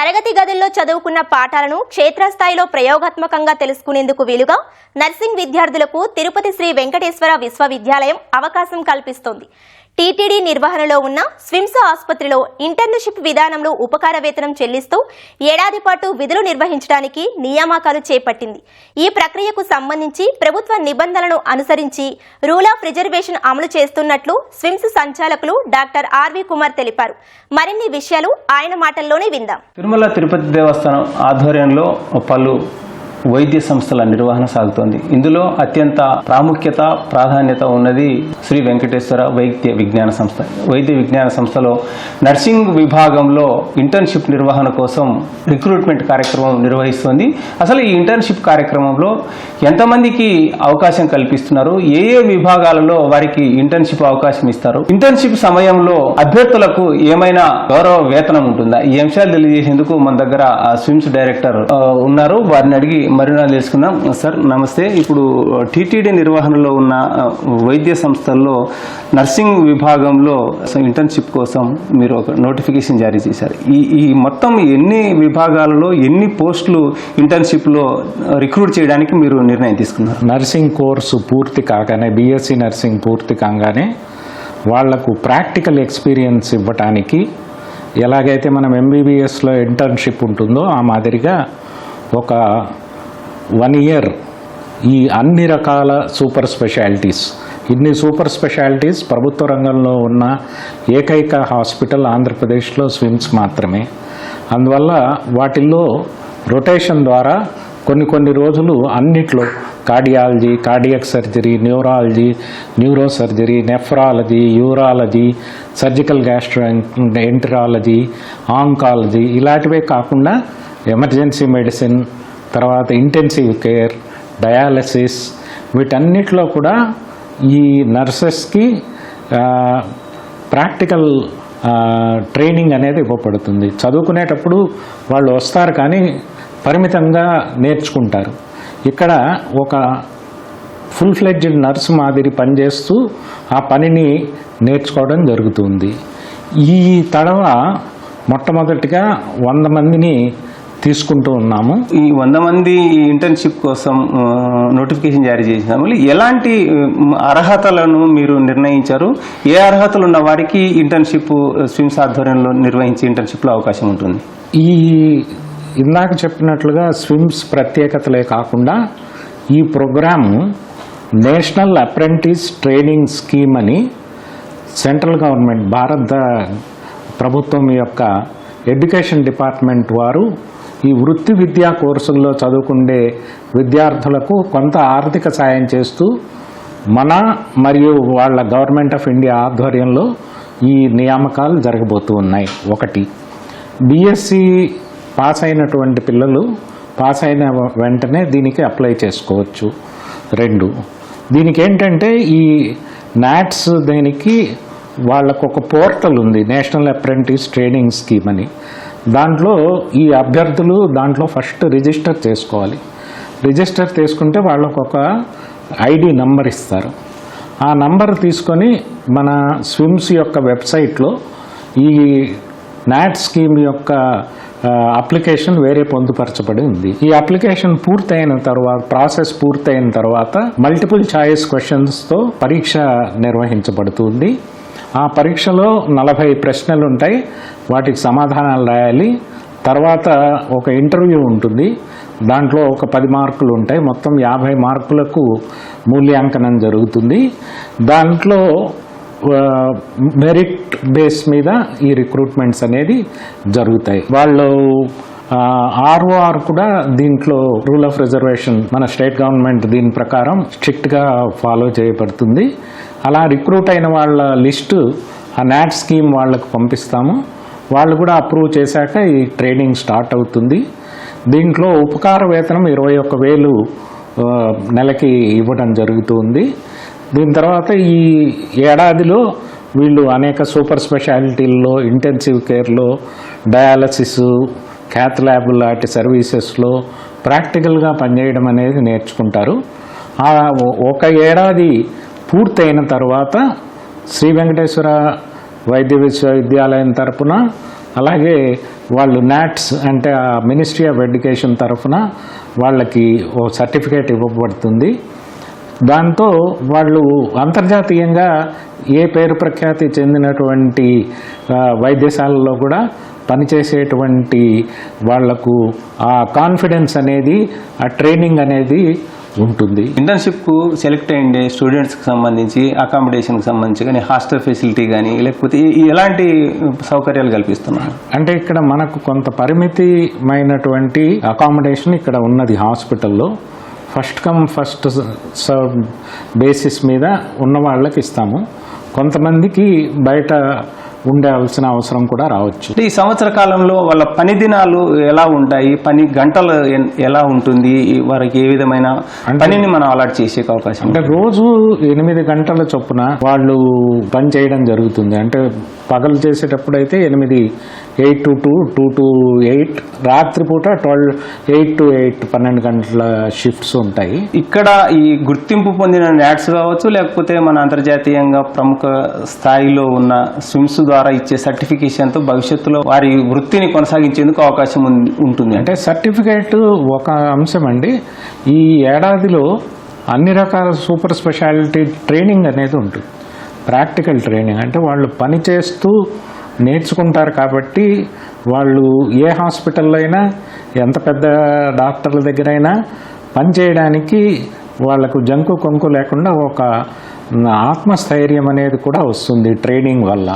తరగతి గదుల్లో చదువుకున్న పాఠాలను క్షేత్రస్థాయిలో ప్రయోగాత్మకంగా తెలుసుకునేందుకు వీలుగా నర్సింగ్ విద్యార్థులకు తిరుపతి శ్రీ వెంకటేశ్వర విశ్వవిద్యాలయం అవకాశం కల్పిస్తోంది. టీటీడీ నిర్వహణలో ఉన్న స్విమ్స్ ఆసుపత్రిలో ఇంటర్న్షిప్ విధానంలో ఉపకార వేతనం చెల్లిస్తూ ఏడాది పాటు విధులు నిర్వహించడానికి నియామకాలు చేపట్టింది. ఈ ప్రక్రియకు సంబంధించి ప్రభుత్వ నిబంధనలను అనుసరించి రూల్ ఆఫ్ రిజర్వేషన్ అమలు చేస్తున్నట్లు స్విమ్స్ సంచాలకులు డాక్టర్ ఆర్వి కుమార్ తెలిపారు. మరిన్ని విషయాలు ఆయన మాటల్లోనే విందాం. తిరుమల తిరుపతి దేవస్థానం ఆధ్వర్యంలో పలు వైద్య సంస్థల నిర్వహణ సాగుతోంది. ఇందులో అత్యంత ప్రాముఖ్యత ప్రాధాన్యత ఉన్నది శ్రీ వెంకటేశ్వర వైద్య విజ్ఞాన సంస్థ. వైద్య విజ్ఞాన సంస్థలో నర్సింగ్ విభాగంలో ఇంటర్న్షిప్ నిర్వహణ కోసం రిక్రూట్మెంట్ కార్యక్రమం నిర్వహిస్తోంది. అసలు ఈ ఇంటర్న్షిప్ కార్యక్రమంలో ఎంతమందికి అవకాశం కల్పిస్తున్నారు? ఏ ఏ విభాగాలలో వారికి ఇంటర్న్షిప్ అవకాశం ఇస్తారు? ఇంటర్న్షిప్ సమయంలో అభ్యర్థులకు ఏమైనా గౌరవ వేతనం ఉంటుందా? ఈ అంశాలు తెలియజేసేందుకు మన దగ్గర స్విమ్స్ డైరెక్టర్ ఉన్నారు. వారిని అడిగి మరినాలు తెలుసుకుందాం సార్ నమస్తే. ఇప్పుడు టీటీడీ నిర్వహణలో ఉన్న వైద్య సంస్థల్లో నర్సింగ్ విభాగంలో ఇంటర్న్షిప్ కోసం మీరు ఒక నోటిఫికేషన్ జారీ చేశారు. ఈ ఈ మొత్తం ఎన్ని విభాగాలలో ఎన్ని పోస్టులు ఇంటర్న్షిప్లో రిక్రూట్ చేయడానికి మీరు నిర్ణయం తీసుకున్నారు? నర్సింగ్ కోర్సు పూర్తి కాగానే బీఎస్సీ నర్సింగ్ పూర్తి కాగానే వాళ్ళకు ప్రాక్టికల్ ఎక్స్పీరియన్స్ ఇవ్వటానికి ఎలాగైతే మనం ఎంబీబీఎస్లో ఇంటర్న్షిప్ ఉంటుందో ఆ మాదిరిగా ఒక వన్ ఇయర్ ఈ అన్ని రకాల సూపర్ స్పెషాలిటీస్ ఇన్ని సూపర్ స్పెషాలిటీస్ ప్రభుత్వ రంగంలో ఉన్న ఏకైక హాస్పిటల్ ఆంధ్రప్రదేశ్లో స్విమ్స్ మాత్రమే. అందువల్ల వాటిల్లో రొటేషన్ ద్వారా కొన్ని కొన్ని రోజులు అన్నిట్లో cardiology cardiac surgery neurology neuro surgery nephrology urology surgical gastroenterology oncology ఇలాంటివే కాకుండా ఎమర్జెన్సీ మెడిసిన్ తర్వాత ఇంటెన్సివ్ కేర్ డయాలసిస్ వీటన్నిటిలో కూడా ఈ నర్సెస్కి ప్రాక్టికల్ ట్రైనింగ్ అనేది ఇవ్వబడుతుంది. చదువుకునేటప్పుడు వాళ్ళు వస్తారు కానీ పరిమితంగా నేర్చుకుంటారు. ఇక్కడ ఒక ఫుల్ ఫ్లెడ్జ్డ్ నర్స్ మాదిరి పనిచేస్తూ ఆ పనిని నేర్చుకోవడం జరుగుతుంది. ఈ తడవ మొట్టమొదటిగా వంద మందిని తీసుకుంటూ ఉన్నాము. ఈ వంద మంది ఈ ఇంటర్న్షిప్ కోసం నోటిఫికేషన్ జారీ చేసినాము ఎలాంటి అర్హతలను మీరు నిర్ణయించారు? ఏ అర్హతలు ఉన్న వారికి ఇంటర్న్షిప్ స్విమ్స్ ఆధ్వర్యంలో నిర్వహించే ఇంటర్న్షిప్లో అవకాశం ఉంటుంది? ఈ ఇందాక చెప్పినట్లుగా స్విమ్స్ ప్రత్యేకతలే కాకుండా ఈ program national apprentice training scheme అని సెంట్రల్ గవర్నమెంట్ భారత ప్రభుత్వం యొక్క ఎడ్యుకేషన్ డిపార్ట్మెంట్ వారు ఈ వృత్తి విద్యా కోర్సుల్లో చదువుకుండే విద్యార్థులకు కొంత ఆర్థిక సాయం చేస్తూ మన మరియు వాళ్ళ గవర్నమెంట్ ఆఫ్ ఇండియా ఆధ్వర్యంలో ఈ నియామకాలు జరగబోతూ ఉన్నాయి. ఒకటి బీఎస్సీ పాస్ అయినటువంటి పిల్లలు పాస్ అయిన వెంటనే దీనికి అప్లై చేసుకోవచ్చు. రెండు దీనికి ఏంటంటే ఈ నాట్స్ దీనికి వాళ్ళకు ఒక పోర్టల్ ఉంది నేషనల్ అప్రెంటిస్ ట్రైనింగ్ స్కీమ్ అని. దాంట్లో ఈ అభ్యర్థులు దాంట్లో ఫస్ట్ రిజిస్టర్ చేసుకోవాలి. రిజిస్టర్ చేసుకుంటే వాళ్ళకు ఒక ఐడి నంబర్ ఇస్తారు. ఆ నంబర్ తీసుకొని మన స్విమ్స్ యొక్క వెబ్సైట్లో ఈ నాట్ స్కీమ్ యొక్క అప్లికేషన్ వేరే పొందుపరచబడి ఉంది. ఈ అప్లికేషన్ పూర్తయిన తర్వాత ప్రాసెస్ పూర్తయిన తర్వాత మల్టిపుల్ చాయిస్ క్వశ్చన్స్తో పరీక్ష నిర్వహించబడుతుంది. ఆ పరీక్షలో నలభై ప్రశ్నలు ఉంటాయి వాటికి సమాధానాలు రాయాలి. తర్వాత ఒక ఇంటర్వ్యూ ఉంటుంది. దాంట్లో ఒక పది మార్కులు ఉంటాయి మొత్తం యాభై మార్కులకు మూల్యాంకనం జరుగుతుంది. దాంట్లో మెరిట్ బేస్ మీద ఈ రిక్రూట్మెంట్స్ అనేది జరుగుతాయి. వాళ్ళు ఆర్ఓఆర్ కూడా దీంట్లో రూల్ ఆఫ్ రిజర్వేషన్ మన స్టేట్ గవర్నమెంట్ దీని ప్రకారం స్ట్రిక్ట్గా ఫాలో చేయబడుతుంది. అలా రిక్రూట్ అయిన వాళ్ళ లిస్టు ఆ నాట్ స్కీమ్ వాళ్ళకు పంపిస్తాము. వాళ్ళు కూడా అప్రూవ్ చేశాక ఈ ట్రైనింగ్ స్టార్ట్ అవుతుంది. దీంట్లో ఉపకార వేతనం ఇరవై ఒక్క వేలు నెలకి ఇవ్వడం జరుగుతుంది. దీని తర్వాత ఈ ఏడాదిలో వీళ్ళు అనేక సూపర్ స్పెషాలిటీల్లో ఇంటెన్సివ్ కేర్లో డయాలసిస్ క్యాత్ ల్యాబ్ లాంటి సర్వీసెస్లో ప్రాక్టికల్గా పనిచేయడం అనేది నేర్చుకుంటారు. ఆ ఒక ఏడాది పూర్తయిన తర్వాత శ్రీ వెంకటేశ్వర వైద్య విశ్వవిద్యాలయం తరపున అలాగే వాళ్ళు నాట్స్ అంటే ఆ మినిస్ట్రీ ఆఫ్ ఎడ్యుకేషన్ తరఫున వాళ్ళకి ఓ సర్టిఫికేట్ ఇవ్వబడుతుంది. దాంతో వాళ్ళు అంతర్జాతీయంగా ఏ పేరు ప్రఖ్యాతి చెందినటువంటి వైద్యశాలలో కూడా పనిచేసేటువంటి వాళ్ళకు ఆ కాన్ఫిడెన్స్ అనేది ఆ ట్రైనింగ్ అనేది ఉంటుంది. ఇంటర్న్షిప్ సెలెక్ట్ అయ్యే స్టూడెంట్స్కి సంబంధించి అకామిడేషన్కి సంబంధించి కానీ హాస్టల్ ఫెసిలిటీ కానీ లేకపోతే ఎలాంటి సౌకర్యాలు కల్పిస్తున్నారు? అంటే ఇక్కడ మనకు కొంత పరిమితమైనటువంటి అకామిడేషన్ ఇక్కడ ఉన్నది హాస్పిటల్లో. First come first serve basis మీద ఉన్న వాళ్ళకి ఇస్తాము. కొంతమందికి బయట ఉండవలసిన అవసరం కూడా రావచ్చు. ఈ సంవత్సర కాలంలో వాళ్ళ పని దినాలు ఎలా ఉంటాయి? పని గంటలు ఎలా ఉంటుంది? వారికి ఏ విధమైన పనిని మనం అలాట్ చేసే అవకాశం అంటే రోజు ఎనిమిది గంటల చొప్పున వాళ్ళు పని చేయడం జరుగుతుంది. అంటే పగలు చేసేటప్పుడు అయితే ఎనిమిది eight to two two to eight రాత్రిపూట ట్వెల్వ్ ఎయిట్ టు ఎయిట్ పన్నెండు గంటల షిఫ్ట్స్ ఉంటాయి. ఇక్కడ ఈ గుర్తింపు పొందిన నాట్స్ కావచ్చు లేకపోతే మన అంతర్జాతీయంగా ప్రముఖ స్థాయిలో ఉన్న స్విమ్స్ ద్వారా ఇచ్చే సర్టిఫికేషన్తో భవిష్యత్తులో వారి వృత్తిని కొనసాగించేందుకు అవకాశం ఉంటుంది. అంటే సర్టిఫికేట్ ఒక అంశం అండి. ఈ ఏడాదిలో అన్ని రకాల సూపర్ స్పెషాలిటీ ట్రైనింగ్ అనేది ఉంటుంది. ప్రాక్టికల్ ట్రైనింగ్ అంటే వాళ్ళు పని చేస్తూ నేర్చుకుంటారు కాబట్టి వాళ్ళు ఏ హాస్పిటల్లో అయినా ఎంత పెద్ద డాక్టర్ల దగ్గర అయినా పని చేయడానికి వాళ్ళకు జంకు కొంకు లేకుండా ఒక ఆత్మస్థైర్యం అనేది కూడా వస్తుంది ట్రైనింగ్ వల్ల.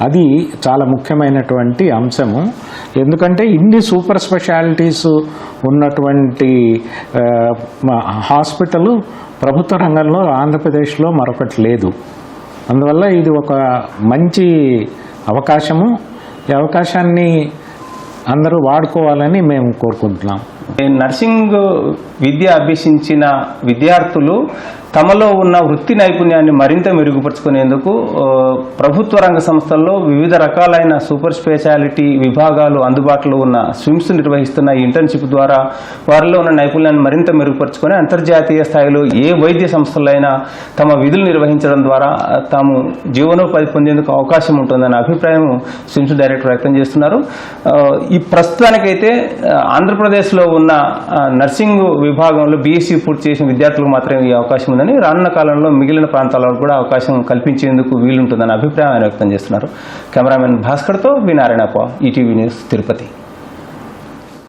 అది చాలా ముఖ్యమైనటువంటి అంశము. ఎందుకంటే ఇన్ని సూపర్ స్పెషాలిటీస్ ఉన్నటువంటి హాస్పిటల్ ప్రభుత్వ రంగంలో ఆంధ్రప్రదేశ్లో మరొకటి లేదు. అందువల్ల ఇది ఒక మంచి అవకాశము. ఈ అవకాశాన్ని అందరూ వాడుకోవాలని మేము కోరుకుంటున్నాం. నర్సింగ్ విద్య అభ్యసించిన విద్యార్థులు తమలో ఉన్న వృత్తి నైపుణ్యాన్ని మరింత మెరుగుపరుచుకునేందుకు ప్రభుత్వ రంగ సంస్థల్లో వివిధ రకాలైన సూపర్ స్పెషాలిటీ విభాగాలు అందుబాటులో ఉన్న స్విమ్స్ నిర్వహిస్తున్న ఈ ఇంటర్న్షిప్ ద్వారా వారిలో ఉన్న నైపుణ్యాన్ని మరింత మెరుగుపరుచుకొని అంతర్జాతీయ స్థాయిలో ఏ వైద్య సంస్థలైనా తమ విధులు నిర్వహించడం ద్వారా తాము జీవనోపాధి పొందేందుకు అవకాశం ఉంటుందన్న అభిప్రాయం స్విమ్స్ డైరెక్టర్ వ్యక్తం చేస్తున్నారు. ఈ ప్రస్తుతానికైతే ఆంధ్రప్రదేశ్లో ఉన్న నర్సింగ్ విభాగంలో బీఎస్సీ పూర్తి చేసిన విద్యార్థులకు మాత్రమే ఈ అవకాశం ఉందని రానున్న కాలంలో మిగిలిన ప్రాంతాల్లో కూడా అవకాశం కల్పించేందుకు వీలుంటుందన్న అభిప్రాయం ఆయన వ్యక్తం చేస్తున్నారు. Cameraman భాస్కర్తో V Narayanappa ETV news Tirupati.